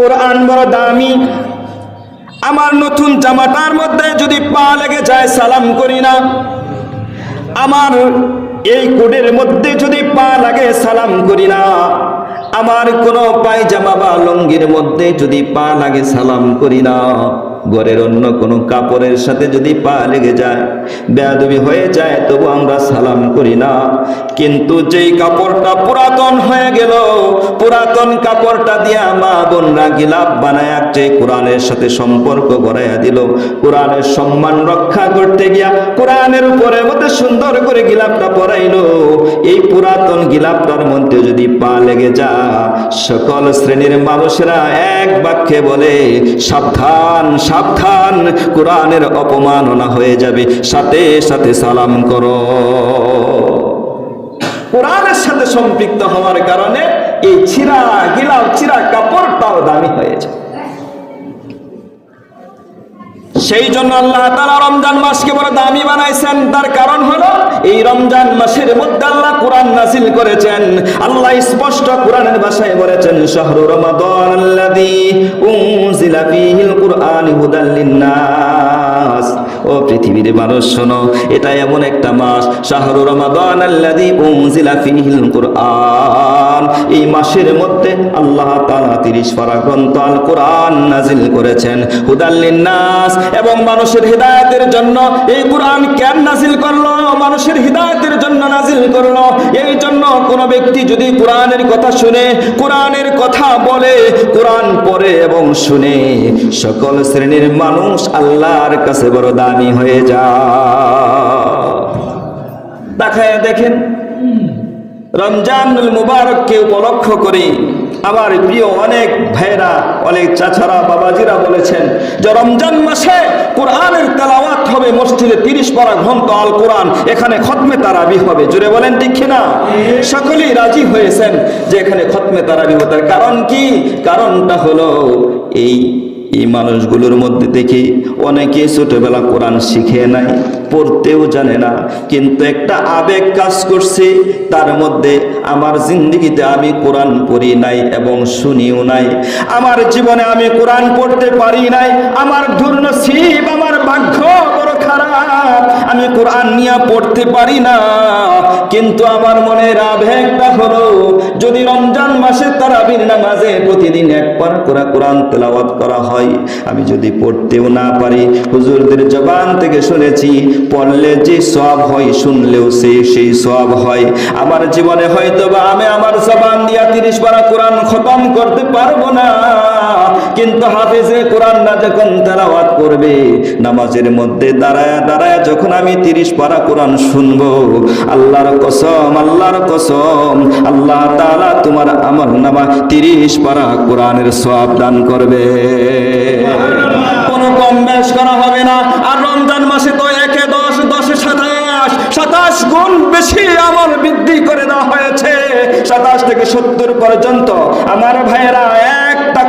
কোরআন বড় দামি। আমার নতুন জামাটার মধ্যে যদি পা লেগে যায়, সালাম করি না। আমার এই কোডের মধ্যে যদি পা লাগে, সালাম করি না। আমার কোনো পায়জামা বা লঙ্গির মধ্যে যদি পা লাগে, সালাম করি না। ঘরের অন্য কোনো কাপড়ের সাথে যদি পা লেগে যায়, বেয়াদবি হয়ে যায়, তবু আমরা সালাম করি না। কিন্তু যেই কাপড়টা পুরাতন হয়ে গেল, পুরাতন কাপড়টা দিয়া মা বোনরা গিলাপ বানায় যে কোরআনের সাথে সম্পর্ক গড়াইয়া দিল। কোরআনের সম্মান রক্ষা করতে গিয়া কোরআনের উপরে মধ্যে সুন্দর করে গিলাপটা পরাইলো। এই পুরাতন গিলাপটার মধ্যে যদি পা লেগে যা সকল শ্রেণির মানুষেরা এক বাক্যে বলে, সাবধান সাবধান, কোরআনের অপমাননা হয়ে যাবে। সাথে সাথে সালাম করো। কোরআনের সাথে সম্পৃক্ত হওয়ার কারণে এই চিরা গিলাপ চিরা কাপড়টাও দামি হয়ে যায়। সেই জন্য আল্লাহ তাআলা রমজান মাসকে বড় দামি বানাইছেন। তার কারণ হলো, এই রমজান মাসের মধ্যে আল্লাহ কোরআন নাসিল করেছেন। আল্লাহ স্পষ্ট কোরআনের ভাষায় বলেছেন, শাহরু রমাদান আল্লাযী উনজিলা ফীহিল কুরআন হুদাল লিন্নাস। ও পৃথিবীর মানুষ, শোনো, এটা এমন একটা মাস, শাহরু রমাদান আল্লাযী উনজিলা ফীহিল কুরআন। এই মাসের মধ্যে আল্লাহ তাআলা 30 পারা গ্রন্থ আল কোরআন নাজিল করেছেন। হুদাল লিন্নাস, এবং মানুষের হিদায়াতের জন্য এই কোরআন কেন নাজিল করল? মানুষের হিদায়াতের জন্য নাজিল করল। এই জন্য কোন ব্যক্তি যদি কোরআনের কথা শুনে, কোরআনের কথা বলে, কোরআন পড়ে এবং শুনে, সকল শ্রেণির মানুষ আল্লাহর কাছে বড় দামি হয়ে যায় দেখায়, দেখেন। রমজানুল মুবারককে উপলক্ষ করি। আমার প্রিয় অনেক ভাইরা অনেক চাচারা, বাবাজিরা বলেছেন যে রমজান মাসে কোরআনের তেলাওয়াত হবে মসজিদে তিরিশ পারা গ্রন্থ আল কোরআন এখানে খতমে তারাবি হবে। জুড়ে বলেন ঠিক কিনা? সকলেই রাজি হয়েছেন যে এখানে খতমে তারাবি হতে কারণ কি? কারণটা হলো এই এই মানুষগুলোর মধ্যে দেখি অনেকে ছোটবেলা কোরআন শিখে নাই, পড়তেও জানে না। কিন্তু একটা আবেগ কাজ করছে, তার মধ্যে আমার জিন্দগিতে আমি কোরআন পড়ি নাই এবং শুনিও নাই। আমার জীবনে আমি কোরআন পড়তে পারি নাই, আমার ধূর্ণ শিব, আমার ভাগ্য বড় খারাপ। আমি কোরআন নিয়ে পড়তে পারি না। কিন্তু আমার মনের আবেগটা হলো, যদি রমজান মাসে তারাবির নামাজে প্রতিদিন একবার করে কোরআন তেলাওয়াত করা হয়, আমি যদি পড়তেও না পারি, হুজুরদের জবান থেকে শুনেছি, পড়লে যে সব হয় শুনলেও সে সেই সব হয়। আমার জীবনে হয়তো বা আমি আমার জবান দিয়া তিরিশ পারা কোরআন খতম করতে পারব না, কিন্তু হাফেজে কোরআনটা যখন তেলাওয়াত করবে, নামাজের মধ্যে দাঁড়ায় দাঁড়ায় যখন আমি তিরিশ পারা কোরআন শুনব। আল্লাহর কসম আল্লাহর কসম। আল্লাহ তাআলা তোমার আমল নামা তিরিশ পারা কোরআনের সব দান করবে। কোনো কম বেশ করা হবে না। আর রমজান মাসে তো একে দশ, দশে সাতাশ। সাতাশ গুণ বেশি আমল বৃদ্ধি করে দেওয়া হয়েছে। সাতাশ থেকে সত্তর পর্যন্ত। আমার ভাইয়েরা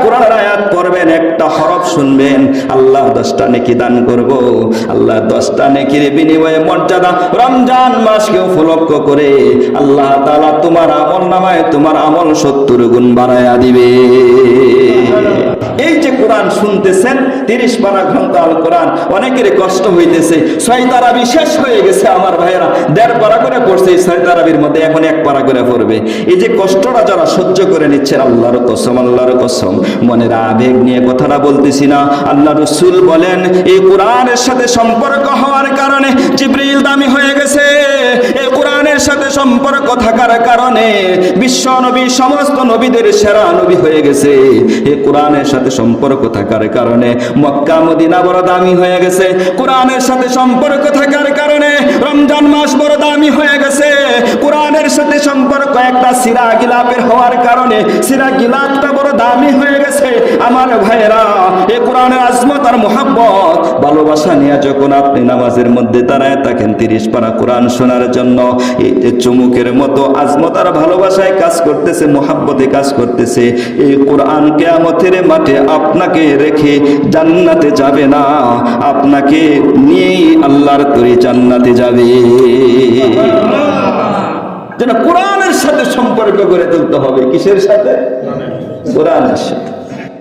কোরআনের আয়াত পড়বেন, একটা হরফ শুনবেন, আল্লাহ দশটা নেকি দান করব। আল্লাহ দশটা নেকির বিনিময়ে মর্যাদা রমজান মাসকে উপলক্ষ করে আল্লাহ তাআলা তোমার আমল নামায় তোমার আমল সত্তর গুণ বাড়ায়া দিবে। শুনতেছেন, তিরিশ পারা ঘণ্টা আল কোরআন অনেকের কষ্ট হইতেছে। ছয় তারাবি শেষ হয়ে গেছে আমার ভাইয়েরা। দেড় পারা করে পড়ছে, এই ছয় তারাবির মধ্যে এখন এক পারা করে পড়বে। এই যে কষ্টটা যারা সহ্য করে নিচ্ছেন, আল্লাহর কসম আল্লাহর কসম, মনের আবেগ নিয়ে কথাটা বলতেছি না। আল্লাহ রসুল বলেন, এই কোরআনের সাথে সম্পর্ক হওয়ার কারণে জিব্রিল দামি হয়ে গেছে। সম্পর্ক থাকার কারণে বিশ্ব নবী, সমস্ত নবীদের সেরা নবী হয়ে গেছে। এ কোরআনের সাথে সম্পর্ক থাকার কারণে মক্কা, মদিনা বড় দামি হয়ে গেছে। কোরআনের সাথে সম্পর্ক থাকার কারণে রমজান মাস বড় দামি হয়ে গেছে। সাথে সম্পর্ক একটা সিরা গিলাপের হওয়ার কারণে সিরা গিলাপটা বড় দামি হয়ে গেছে। আমার ভাইয়েরা, এ কোরআনের আজমত আর মোহাব্বত, ভালোবাসা নিয়ে যখন আপনি নামাজের মধ্যে দাঁড়ায় থাকেন, তিরিশ পারা কোরআন শোনার জন্য এই যে চুমুকের মতো আজমত আর ভালোবাসায় কাজ করতেছে, মোহাব্বতে কাজ করতেছে এই কোরআন কেয়ামতের মাঠে আপনাকে রেখে জান্নাতে যাবে না। আপনাকে নিয়েই আল্লাহর তরি জান্নাতে যাবে। যেন কোরআনের সাথে সম্পর্ক গড়ে তুলতে হবে। কিসের সাথে? কোরআনের সাথে।